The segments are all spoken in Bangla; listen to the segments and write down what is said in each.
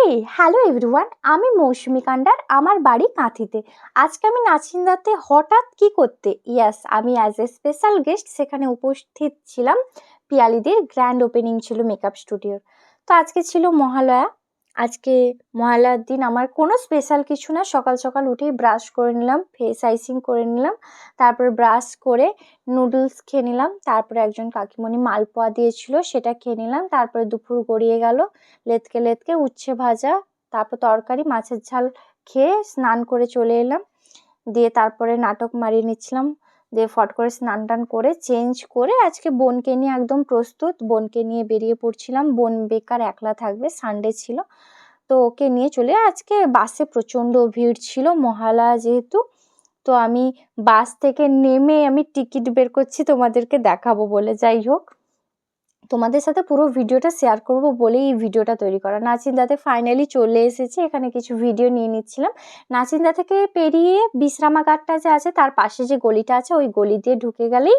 হেই হ্যালো এভরিওয়ান আমি মৌসুমি কান্ডার, আমার বাড়ি কাঁথিতে। আজকে আমি নাচিন্দাতে হঠাৎ কি করতে? ইয়াস আমি অ্যাজ এ স্পেশাল গেস্ট সেখানে উপস্থিত ছিলাম। পিয়ালিদের গ্র্যান্ড ওপেনিং ছিল মেকআপ স্টুডিওর তো আজকে ছিল মহালয়া। আজকে মহালয়ার দিন আমার কোনো স্পেশাল কিছু না। সকাল সকাল উঠেই ব্রাশ করে নিলাম ফেস আইসিং করে নিলাম, তারপরে ব্রাশ করে নুডলস খেয়ে নিলাম, তারপরে একজন কাকিমণি মালপোয়া দিয়েছিল, সেটা খেয়ে নিলাম, তারপরে দুপুর গড়িয়ে গেল, লেতকে লেতকে উচ্ছে ভাজা, তারপর তরকারি, মাছের ঝাল খেয়ে স্নান করে চলে এলাম, দিয়ে তারপরে নাটক মারিয়ে নিচ্ছিলাম। দিয়ে ফট করে স্নান টান করে চেঞ্জ করে আজকে বোনকে নিয়ে একদম প্রস্তুত। বোনকে নিয়ে বেরিয়ে পড়ছিলাম। বোন বেকার একলা থাকবে সানডে ছিল। তো ওকে নিয়ে চলে আজকে বাসে প্রচণ্ড ভিড় ছিল, মহালয়া যেহেতু। তো আমি বাস থেকে নেমে আমি টিকিট বের করছি, তোমাদেরকে দেখাবো বলে। যাই হোক। তোমাদের সাথে পুরো ভিডিওটা শেয়ার করব বলেই এই ভিডিওটা তৈরি করা। নাচিন্দাতে ফাইনালি চলে এসেছি, এখানে কিছু ভিডিও নিয়ে নিচ্ছিলাম। নাচিন্দা থেকে পেরিয়ে বিশ্রামাগারটা যে আছে, তার পাশে যে গলিটা আছে, ওই গলি দিয়ে ঢুকে গেলেই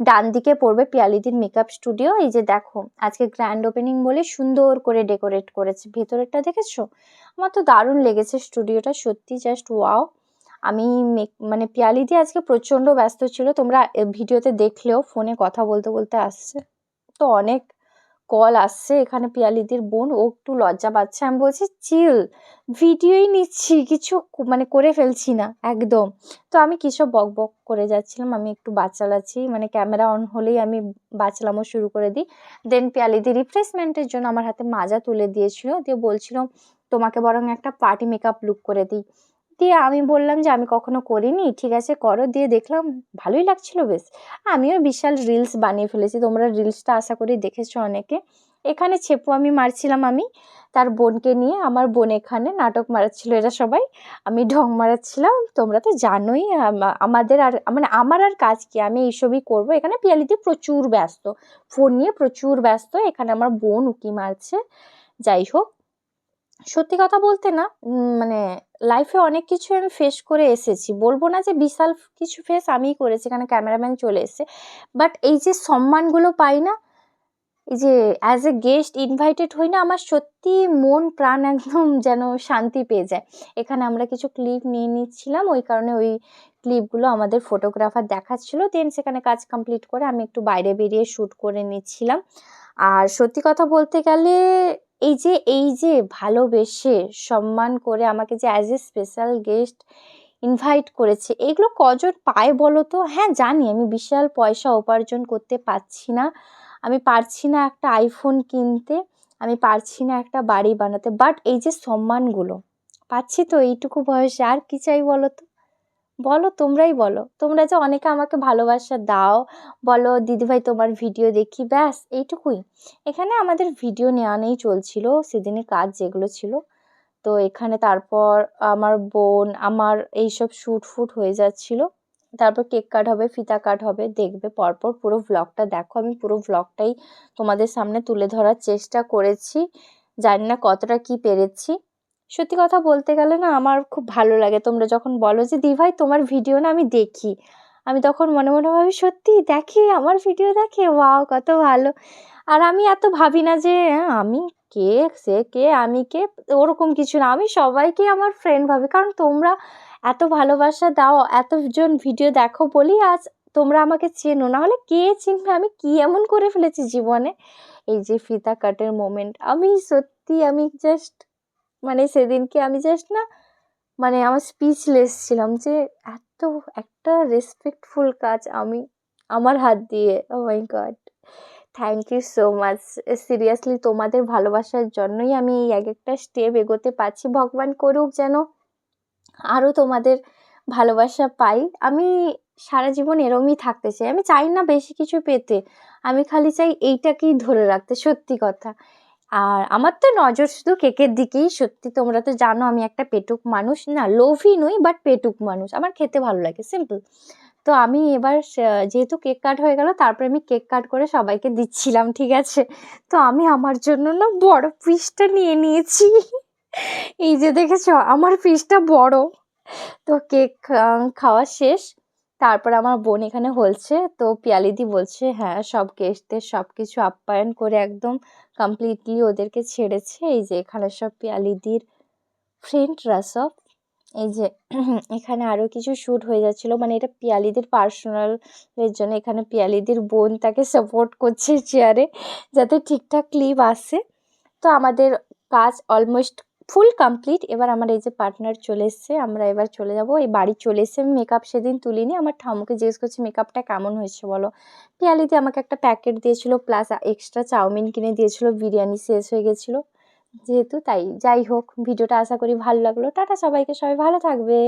ডান দিকে পড়বে পিয়ালিদির মেকআপ স্টুডিও এই যে দেখো, আজকে গ্র্যান্ড ওপেনিং বলে সুন্দর করে ডেকোরেট করেছে। ভেতরেরটা দেখেছ? আমার তো দারুণ লেগেছে স্টুডিওটা সত্যি জাস্ট ওয়াও আমি মানে পিয়ালিদি আজকে প্রচণ্ড ব্যস্ত ছিল, তোমরা ভিডিওতে দেখলেও ফোনে কথা বলতে বলতে আসছে। তো অনেক কল আসছে এখানে পিয়ালিদির বোন, ও একটু লজ্জা পাচ্ছে। আমি বলছি, চিল, ভিডিওই নিচ্ছি, কিছু মানে করে ফেলছি না, একদম। তো আমি কিসব বক বক করে যাচ্ছিলাম, আমি একটু বাচালাচ্ছি মানে ক্যামেরা অন হলেই আমি বাঁচলামও শুরু করে দিই। দেন পিয়ালিদি রিফ্রেশমেন্টের জন্য আমার হাতে মাজা তুলে দিয়েছিল, দিয়ে বলছিল, তোমাকে বরং একটা পার্টি মেকআপ লুক করে দিই। দিয়ে আমি বললাম যে, আমি কখনো করিনি, ঠিক আছে, করো। দিয়ে দেখলাম ভালোই লাগছিল বেশ। আমিও বিশাল রিলস বানিয়ে ফেলেছি, তোমরা রিলসটা আশা করি দেখেছ অনেকে। এখানে ছেপু আমি মারছিলাম আমি, তার বোনকে নিয়ে। আমার বোন এখানে নাটক মারাচ্ছিল, এরা সবাই। আমি ঢং মারাচ্ছিলাম, তোমরা তো জানোই আমাদের আর মানে আমার আর কাজ কি? আমি এইসবই করব। এখানে পিয়ালিতে প্রচুর ব্যস্ত, ফোন নিয়ে প্রচুর ব্যস্ত। এখানে আমার বোন উকি মারছে, যাই হোক। সত্যি কথা বলতে না মানে লাইফে অনেক কিছু আমি ফেস করে এসেছি। বলব না যে বিশাল কিছু ফেস আমিই করেছি এখানে ক্যামেরাম্যান চলে এসেছে। বাট এই যে সম্মানগুলো পাই না, এই যে অ্যাজ এ গেস্ট ইনভাইটেড হই না, আমার সত্যি মন, প্রাণ একদম যেন শান্তি পেয়ে যায়। এখানে আমরা কিছু ক্লিপ নিয়ে নিচ্ছিলাম, ওই কারণে ওই ক্লিপগুলো আমাদের ফটোগ্রাফার দেখাচ্ছিলো। দেন সেখানে কাজ কমপ্লিট করে আমি একটু বাইরে বেরিয়ে শ্যুট করে নিচ্ছিলাম। আর সত্যি কথা বলতে গেলে এই যে এই যে ভালোবেসে সম্মান করে আমাকে যে as a special guest invite করেছে, এগুলো কজন পায় বলো তো? হ্যাঁ জানি, আমি বিশাল পয়সা উপার্জন করতে পারছি না। আমি পারছি না একটা আইফোন কিনতে, আমি পারছি না একটা বাড়ি বানাতে বাট এই যে সম্মানগুলো, পাচ্ছি তো এইটুকু বয়সে, আর কি চাই বলো তো? বলো তোমরাই বলো। তোমরা যে অনেকে আমাকে ভালোবাসা দাও, বলো, দিদিভাই, তোমার ভিডিও দেখি। ব্যাস, এইটুকুই। এখানে আমাদের ভিডিও নেওয়া নেই চলছিল সেদিনে কাজ যেগুলো ছিল। তো এখানে তারপর আমার বোন, আমার এইসব শ্যুট ফুট হয়ে যাচ্ছিল। তারপর কেক কাট হবে, ফিতা কাট হবে, দেখবে পরপর পুরো ভ্লগটা দেখো। আমি পুরো ভ্লগটাই তোমাদের সামনে তুলে ধরার চেষ্টা করেছি। জানি না কতটা কি পেরেছি। সত্যি কথা বলতে গেলে না আমার খুব ভালো লাগে। তোমরা যখন বলো যে দি ভাই তোমার ভিডিও না আমি দেখি। আমি তখন মনে মনে ভাবি সত্যি? দেখি? আমার ভিডিও দেখে? ওয়াও কত ভালো। আর আমি এত ভাবি না যে হ্যাঁ, আমি কে? সে কে? আমি কে? ওরকম কিছু না। আমি সবাইকে আমার ফ্রেন্ড ভাবি। কারণ তোমরা এত ভালোবাসা দাও এতজন ভিডিও দেখো বলি আজ তোমরা আমাকে চেনো। না হলে কে চিনবে? আমি কি এমন করে ফেলেছি জীবনে? এই যে ফিতা কাটের মোমেন্ট আমি সত্যি আমি জাস্ট মানে সেদিনকে আমি জাস্ট না মানে আমার স্পিচলেস ছিলাম যে এত একটা রেসপেক্টফুল কাজ আমি আমার হাত দিয়ে ও my god thank you so much seriously তোমাদের ভালোবাসার জন্যই আমি এই এক একটা স্টেপ এগোতে পারছি। ভগবান করুক যেন আরও তোমাদের ভালোবাসা পাই। আমি সারা জীবন এরমই থাকতে চাই। আমি চাই না বেশি কিছু পেতে। আমি খালি চাই এইটাকেই ধরে রাখতে, সত্যি কথা। আর আমার তো নজর শুধু কেকের দিকেই। সত্যি তোমরা তো জানো আমি একটা পেটুক মানুষ। না লোভই নই বাট পেটুক মানুষ। আমার খেতে ভালো লাগে সিম্পল তো আমি এবার যেহেতু কেক কাট হয়ে গেল, তারপরে আমি কেক কাট করে সবাইকে দিচ্ছিলাম, ঠিক আছে? তো আমি আমার জন্য না বড় পিসটা নিয়ে নিয়েছি। এই যে দেখেছ, আমার পিসটা বড়। তো কেক খাওয়া শেষ। তারপর আমার বোন এখানে হলছে। তো পিয়ালিদি বলছে হ্যাঁ সব গেস্টদের সব কিছু আপ্যায়ন করে একদম কমপ্লিটলি ওদেরকে ছেড়েছে। এই যে এখানে সব পিয়ালিদির ফ্রেন্ডরা সব। এই যে এখানে আরও কিছু শ্যুট হয়ে যাচ্ছিল। মানে এটা পিয়ালিদের পার্সোনাল এর জন্য এখানে পিয়ালিদির বোন তাকে সাপোর্ট করছে চেয়ারে যাতে ঠিকঠাক ক্লিপ আসে। তো আমাদের কাজ অলমোস্ট ফুল কমপ্লিট। এবার আমার এই যে পার্টনার চলে এসছে, আমরা এবার চলে যাব। এই বাড়ি চলে এসে আমি মেকআপ সেদিন তুলিনি। আমার ঠামুকে জিজ্ঞেস করছি মেকআপটা কেমন হয়েছে বলো? পিয়ালিতে আমাকে একটা প্যাকেট দিয়েছিল প্লাস এক্সট্রা চাউমিন কিনে দিয়েছিল, বিরিয়ানি শেষ হয়ে গেছিল। যেহেতু তাই, যাই হোক, ভিডিওটা আশা করি ভালো লাগল। টাটা সবাইকে, সবাই ভালো থাকবে।